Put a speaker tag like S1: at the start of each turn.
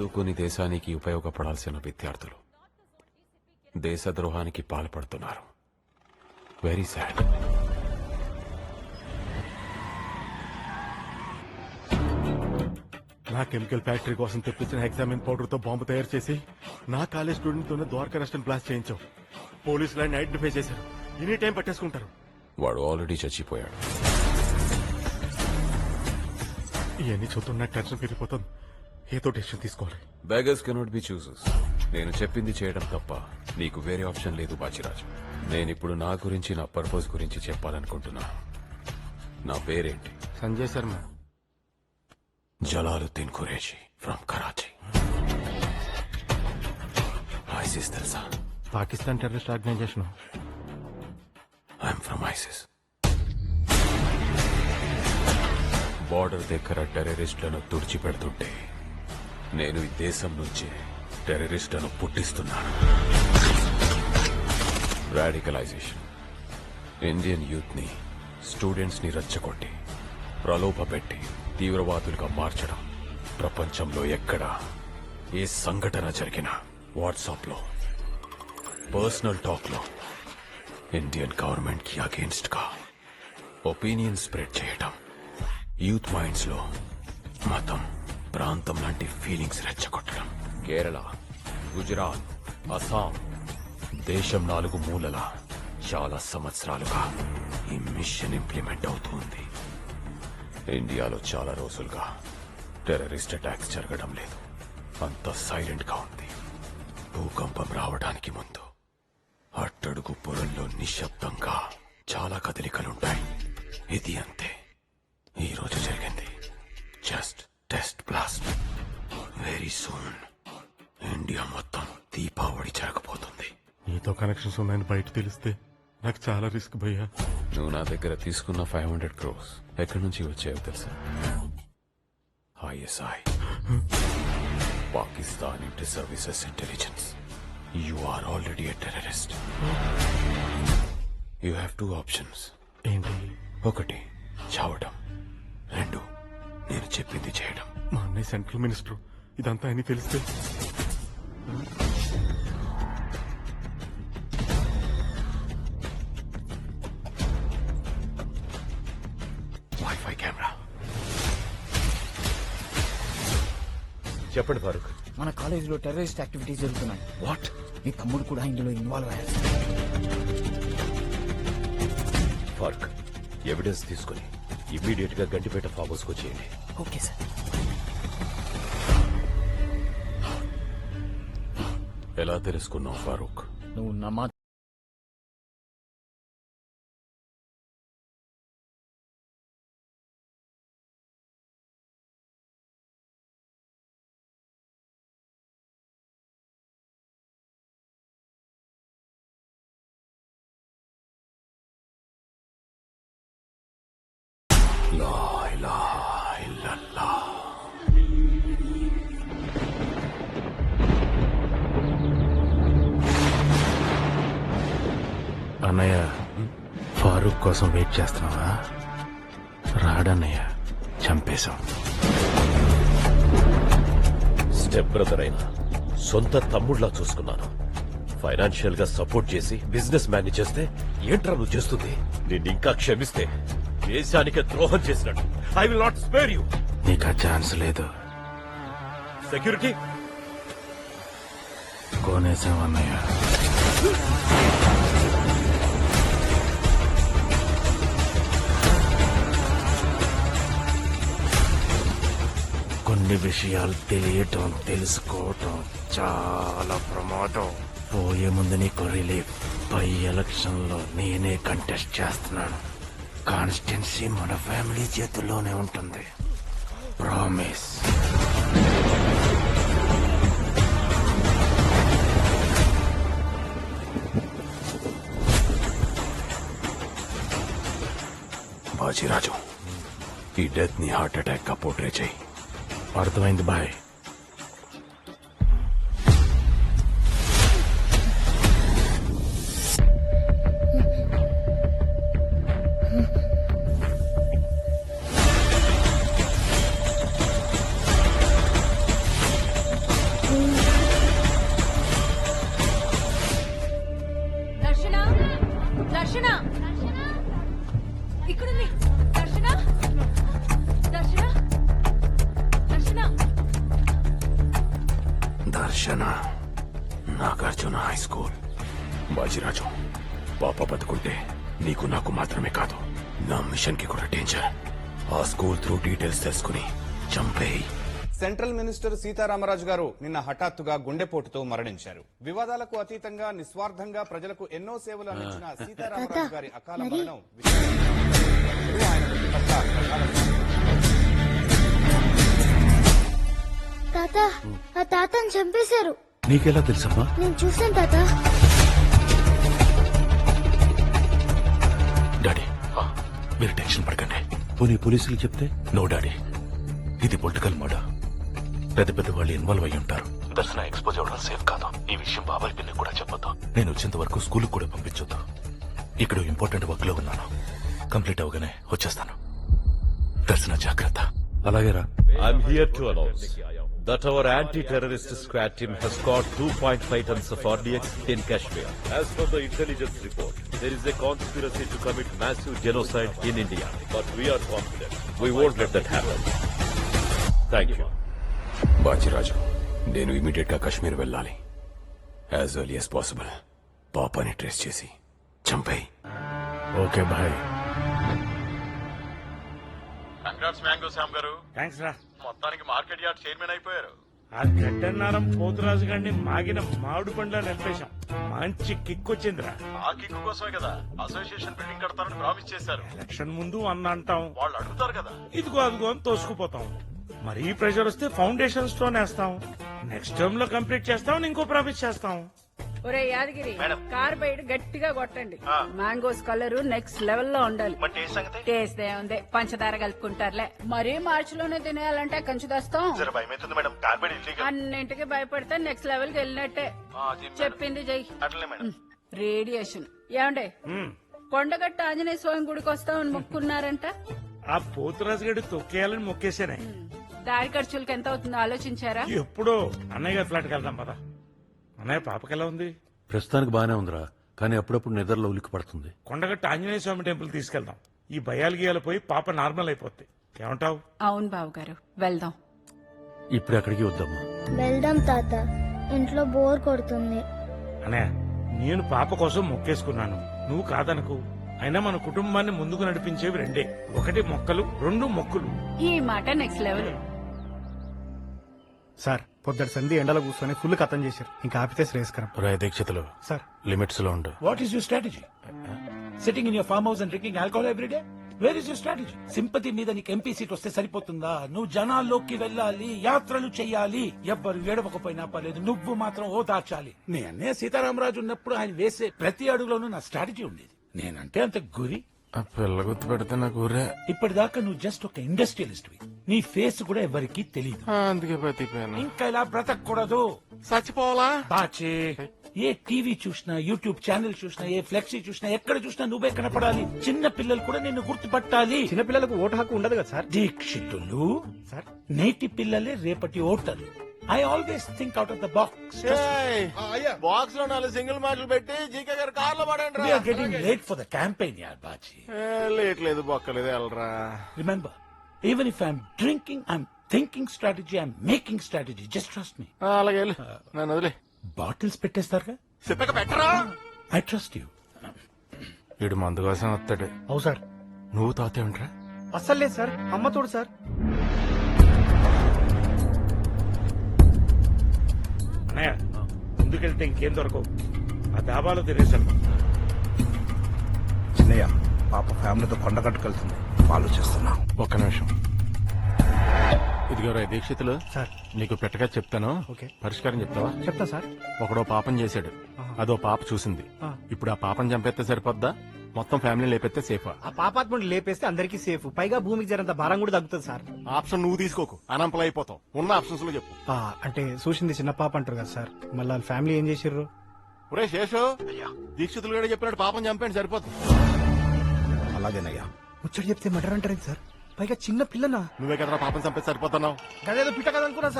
S1: చదువుకుని దేశానికి ఉపయోగపడాల్సిన విద్యార్థులు. దేశద్రోహానికి పాల్పడుతున్నారు. వెరీ సాడ్
S2: నా కెమికల్ ఫ్యాక్టరీ కోసం తెప్పించిన హెక్సామిన్ పౌడర్తో బాంబు తయారు చేసి నా కాలేజ్ స్టూడెంట్ తోనే ద్వారకా రెస్టారెంట్ బ్లాస్ట్ చేయించావు. పోలీసులు ఆయన ఐడెంటిఫై చేశారు. ఎనీ టైం పట్టేసుకుంటారు.
S1: వాడు ఆల్రెడీ చచ్చిపోయాడు.
S2: ఇవన్నీ చూస్తున్న టెన్షన్ పెరిగిపోతుంది. ఏదో డెసిషన్ తీసుకోవాలి.
S1: బెగర్స్ కెనాట్ బి చూసెస్ నేను చెప్పింది చేయడం తప్ప నీకు వేరే ఆప్షన్ లేదు బాచిరాజు. నేనిప్పుడు నా గురించి నా పర్పస్ గురించి చెప్పాలనుకుంటున్నాను నా పేరేంటి?
S2: సంజయ్ శర్మ.
S1: జలాలుద్దీన్ ఖురేషి ఫ్రమ్ కరాచీ ఐసిస్ తెలుసా?
S2: Pakistan terrorist organisation.
S1: I'm from ISIS border దగ్గర టెర్రరిస్టులను తుడిచిపెడుతుంటే నేను ఈ దేశం నుంచి టెర్రరిస్టును పుట్టిస్తున్నాను. రాడికలైజేషన్ ఇండియన్ యూత్ని స్టూడెంట్స్ని రచ్చగొట్టి ప్రలోభపెట్టి తీవ్రవాదులుగా మార్చడం ప్రపంచంలో ఎక్కడ ఏ సంఘటన జరిగినా వాట్సాప్లో పర్సనల్ టాక్లో ఇండియన్ గవర్నమెంట్కి అగేన్స్ట్గా ఒపీనియన్ స్ప్రెడ్ చేయటం యూత్ మైండ్స్లో మతం ప్రాంతం లాంటి ఫీలింగ్స్ రెచ్చగొట్టడం. కేరళ గుజరాత్ అస్సాం. దేశం నాలుగు మూలల చాలా సంవత్సరాలుగా ఈ మిషన్ ఇంప్లిమెంట్ అవుతుంది. ఇండియాలో చాలా రోజులుగా టెర్రరిస్ట్ అటాక్స్ జరగడం లేదు. అంత సైలెంట్గా ఉంది. భూకంపం రావడానికి ముందు అట్టడుగు పొరల్లో నిశ్శబ్దంగా చాలా కదలికలుంటాయి. ఇది అంతే. ఈ
S2: కనెక్షన్స్ ఉన్నాయని బయట తెలిస్తే నాకు చాలా రిస్క్ భయ్యా.
S1: నువ్వు నా దగ్గర తీసుకున్న ఫైవ్ హండ్రెడ్ క్రోస్ ఎక్కడి నుంచి వచ్చాయో తెలుసా? ISI Pakistan inter services intelligence you are already a terrorist you have two options
S2: ఏంటి?
S1: ఒకటి చావడం రెండు నేను చెప్పింది చేయడం.
S2: మా అన్నయ్య సెంట్రల్ మినిస్టర్ ఇదంతా అని తెలిస్తే.
S3: చెప్పండి ఫారూక్.
S4: మన కాలేజీలో టెర్రరిస్ట్ యాక్టివిటీస్ జరుగుతున్నాయి.
S1: వాట్?
S4: మీ తమ్ముడు కూడా ఇందులో ఇన్వాల్వ్ అయ్యారు
S3: ఫారూక్ ఎవిడెన్స్ తీసుకుని ఇమ్మీడియట్గా గంటిపేట ఫామ్ హౌస్ వచ్చేయండి.
S4: Okay sir.
S1: ఎలా తెలుసుకున్నావు ఫారూక్?
S4: నువ్వు నమా
S2: అన్నయ్య ఫారూక్ కోసం వెయిట్ చేస్తున్నావా? రాడన్నయ్య చంపేశాం.
S3: స్టెప్ బ్రదర్ అయినా సొంత తమ్ముళ్ళా చూసుకున్నాను. ఫైనాన్షియల్గా సపోర్ట్ చేసి బిజినెస్ మ్యాన్ చేస్తే ఏంట్రా నువ్వు చేస్తుంది? నిన్ను ఇంకా క్షమిస్తే దేశానికి ద్రోహం చేసినట్టు. I will not spare you
S2: నీకు ఆ ఛాన్స్ లేదు.
S3: సెక్యూరిటీ
S2: కోనేశాం అన్నయ్య. కొన్ని విషయాలు తెలియటం తెలుసుకోవటం చాలా ప్రమాదం. పోయే ముందు నీకు రిలీఫ్ పై ఎలక్షన్లో నేనే కంటెస్ట్ చేస్తున్నాను. కాన్స్టిట్యున్సీ మన ఫ్యామిలీ చేతుల్లోనే ఉంటుంది. ప్రామిస్
S1: బాజీరాజు ఈ డెత్ని హార్ట్ అటాక్గా పోట్రే చేయి.
S2: అర్థమైంది బాయ్.
S1: స్కూల్ బాజిరాజు పాప బతుకుంటే నీకు నాకు మాత్రమే కాదు నా మిషన్కి కూడా డేంజర్ ఆ స్కూల్ త్రూ డీటెయిల్స్ తెలుసుకుని చంపేయి.
S5: సెంట్రల్ మినిస్టర్ సీతారామరాజు గారు నిన్న హఠాత్తుగా గుండెపోటుతో మరణించారు. వివాదాలకు అతీతంగా నిస్వార్థంగా ప్రజలకు ఎన్నో సేవలు అందించిన సీతారామరాజు గారి అకాల మరణం
S6: తాత ఆ తాతని చంపేశారు.
S7: నీకెలా తెలుసమ్మా?
S6: నేను చూసాను తాత.
S7: డాడీ మీరు టెన్షన్ పడకండి. పోనీ పోలీసులు చెప్తే? నో డాడీ ఇది పొలిటికల్ మర్డర్. పెద్ద పెద్ద వాళ్ళు ఇన్వాల్వ్ అయి ఉంటారు. దర్శన ఎక్స్పోజ్ అవ్వడం సేఫ్ కాదు. ఈ విషయం బాబాయ్ పిన్ని కూడా చెప్పొద్దు. నేను వచ్చేంత వరకు స్కూల్ కూడా పంపించొద్దు. ఇక్కడ ఇంపార్టెంట్ వర్క్లో ఉన్నాను. కంప్లీట్ అవగానే వచ్చేస్తాను. దర్శన జాగ్రత్త. అలాగే రా
S3: I'm here to announce. That our anti-terrorist squad team has caught 2.5 tons of RDX in Kashmir. As per the intelligence report, there is a conspiracy to commit massive genocide in India. But we are confident. We won't let that happen. Thank you.
S1: బాజిరాజు నేను ఇమీడియట్గా కాశ్మీర్ వెళ్ళాలి as early as possible పాపాని trace చేసి చంపేయి
S2: okay boy
S8: congrats mango Shyam గారు
S9: thanks రా
S8: మొత్తానికి market yard chairman అయిపోయారు.
S9: ఆ గడ్డన్నారం పోతురాజు గారిని మాగిన మామిడి పండ్ల నింపేశాం. మంచి కిక్ వచ్చిందిరా.
S8: ఆ కిక్ కోసమే కదా అసోసియేషన్ బిల్డింగ్ కడతారని ప్రామిస్ చేశారు.
S9: ఎలక్షన్ ముందు అన్న అంటాం.
S8: వాళ్ళు అడుగుతారు కదా.
S9: ఇదిగో అదిగో అని తోసుకుపోతాం. మరీ ప్రెషర్ వస్తే ఫౌండేషన్ స్టోన్ వేస్తాం. నెక్స్ట్ టర్మ్లో కంప్లీట్ చేస్తాం ఇంకో ప్రామిస్ చేస్తాం.
S10: ఒరే యాదగిరి కార్ బయట గట్టిగా కొట్టండి. మ్యాంగోస్ కలర్ నెక్స్ట్ లెవెల్లో ఉండాలి టేస్ట్ ఏముంది? పంచదార కలుపుకుంటారులే. మరీ మార్చి లోనే తినేయాలంటే కంచి దస్తాం అన్నింటికి భయపడితే నెక్స్ట్ లెవెల్కి వెళ్ళినట్టే చెప్పింది జై.
S8: అట్లనే మేడం.
S10: రేడియేషన్. ఏమండే? కొండగట్ట ఆంజనేయ స్వామి గుడికి వస్తామని మొక్కున్నారంట.
S9: ఆ పోతురాజు గడి తొక్కేయాలని మొక్కేశానే.
S10: దారి ఖర్చులకి ఎంత అవుతుందో ఆలోచించారా?
S9: ఎప్పుడో అన్నయ్య గారి ఫ్లాట్కి వెళ్దాం పదా. అన్నయ్య పాపకి ఎలా ఉంది?
S7: ప్రస్తుతానికి బానే ఉందిరా. కానీ అప్పుడప్పుడు నిద్రలో ఉలిక్కి పడుతుంది.
S9: కొండగట్ట ఆంజనేయ స్వామి టెంపుల్ తీసుకెళ్దాం. ఈ భయాలు గీయాలు పోయి పాప నార్మల్ అయిపోద్ది ఏమంటావు?
S10: అవును బాబు గారు వెళ్దాం.
S7: ఇప్పుడు అక్కడికి వద్దామా
S6: వెళ్దాం తాత. ఇంట్లో బోర్ కొడుతుంది.
S9: అన్నయ్య నేను పాప కోసం మొక్కేసుకున్నాను. నువ్వు కాదనకు. అయినా మన కుటుంబాన్ని ముందుకు నడిపించేవి రెండే. ఒకటి మొక్కలు రెండు మొక్కులు.
S10: ఈ మాట నెక్స్ట్ లెవెల్
S11: సార్ పొద్దుటి సంధి ఎండలో కూర్చొని ఫుల్ కథం చేశారు. ఇంకా ఆపితే శ్రేయస్కరం.
S2: రాయ దీక్షితులు
S11: సార్.
S2: లిమిట్స్లో ఉండు.
S7: What is your strategy sitting in your farm house and drinking alcohol every day where is your strategy sympathy మీద నీకు ఎంపీ సీట్ వస్తే సరిపోతుందా? నువ్వు జనాల్లోకి వెళ్ళాలి యాత్రలు చేయాలి. ఎవ్వరు ఏడవకపోయినా పర్లేదు నువ్వు మాత్రం ఓ దాచాలి నీ అన్నయ్య సీతారామరాజు ఉన్నప్పుడు ఆయన వేసే ప్రతి అడుగులోనూ నా స్ట్రాటజీ ఉండేది. నేనంటే అంత గురి.
S2: ఆ పిల్ల గుర్తు పెడితే నాకు ఊరే.
S7: ఇప్పటిదాకా నువ్వు జస్ట్ ఒక ఇండస్ట్రియలిస్ట్ నీ ఫేస్ కూడా ఎవరికి తెలియదు
S2: అందుకే బతికిపోయాను.
S7: ఇంకా ఇలా బ్రతకూడదు.
S2: చచ్చిపోవాలా?
S7: బాచే ఏ టీవీ చూసినా యూట్యూబ్ ఛానల్ చూసినా ఏ ఫ్లెక్సీ చూసినా ఎక్కడ చూసినా నువ్వే కనపడాలి. చిన్న పిల్లలు కూడా నిన్ను గుర్తుపట్టాలి.
S11: చిన్నపిల్లలకు ఓటు హక్కు ఉండదు కదా సార్?
S7: దీక్షితులు
S11: సార్?
S7: నేటి పిల్లలే రేపటి ఓటర్లు I always think out of the box
S2: బాక్స్లో నాలుగు సింగిల్ మాటలు పెట్టి జీకే గారు కార్లో పడండి
S7: getting late for the campaign యార్ బాజీ
S2: లేట్లేదు బొక్కలేదు వెళ్ళరా.
S7: Remember even if I'm drinking I'm thinking strategy I'm making strategy just trust me
S2: అలాగే వెళ్ళు. నన్ను వదిలే.
S7: బాటిల్స్ పెట్టేస్తారుగా?
S2: చెప్పక పెట్టరా?
S7: ఐ ట్రస్ట్ యూ
S2: వీడు మందు కోసం వస్తాడు.
S11: అవు సార్.
S2: నువ్వు తాతేమిట్రా
S11: అస్సలు లేదు సార్. అమ్మ తోడు సార్.
S9: అన్నయ్య ముందుకెళ్తే ఇంకేం దొరకవు. ఆ దాబాలో తినేసాను
S11: చిన్నయ్య పాప ఫ్యామిలీతో కొండ కట్టుకెళ్తుంది. ఆలోచిస్తున్నా.
S2: ఒక్క నిమిషం. ఇదిగో రా దీక్షితులు.
S11: సార్.
S2: నీకు పెట్టగా చెప్తాను.
S11: ఓకే.
S2: పరిష్కారం చెప్తావా?
S11: చెప్తా సార్.
S2: ఒకడో పాపం చేశాడు. అదో పాప చూసింది. ఇప్పుడు ఆ పాపం చంపేస్తే సరిపోద్దా? మొత్తం ఫ్యామిలీ లేపెత్తే సేఫా?
S11: ఆ పాపాత్ముడిని లేపేస్తే అందరికీ సేఫ్. పైగా భూమికి జరంత భారం కూడా తగ్గుతుంది సార్.
S2: ఆప్షన్ నువ్వు తీసుకోకు. అనంపలు అయిపోతావు ఉన్న ఆప్షన్స్లో చెప్పు.
S11: అంటే చూసింది చిన్న పాప అంటారు కదా సార్. మళ్ళీ వాళ్ళ ఫ్యామిలీ ఏం చేసిర్రు?
S2: ఒరే శేషు దీక్షితులు కూడా చెప్పినట్టు పాపం చంపేయండి సరిపోతుంది
S11: అలాగేనయ్యా. ముచ్చట చెప్తే మటర్ అంటారు సార్? పైగా చిన్న పిల్లనా?
S2: నువ్వే కదరా పాపం చంపేసి సరిపోతున్నావు.
S11: అదేదో పిట్ట కదా అనుకున్నా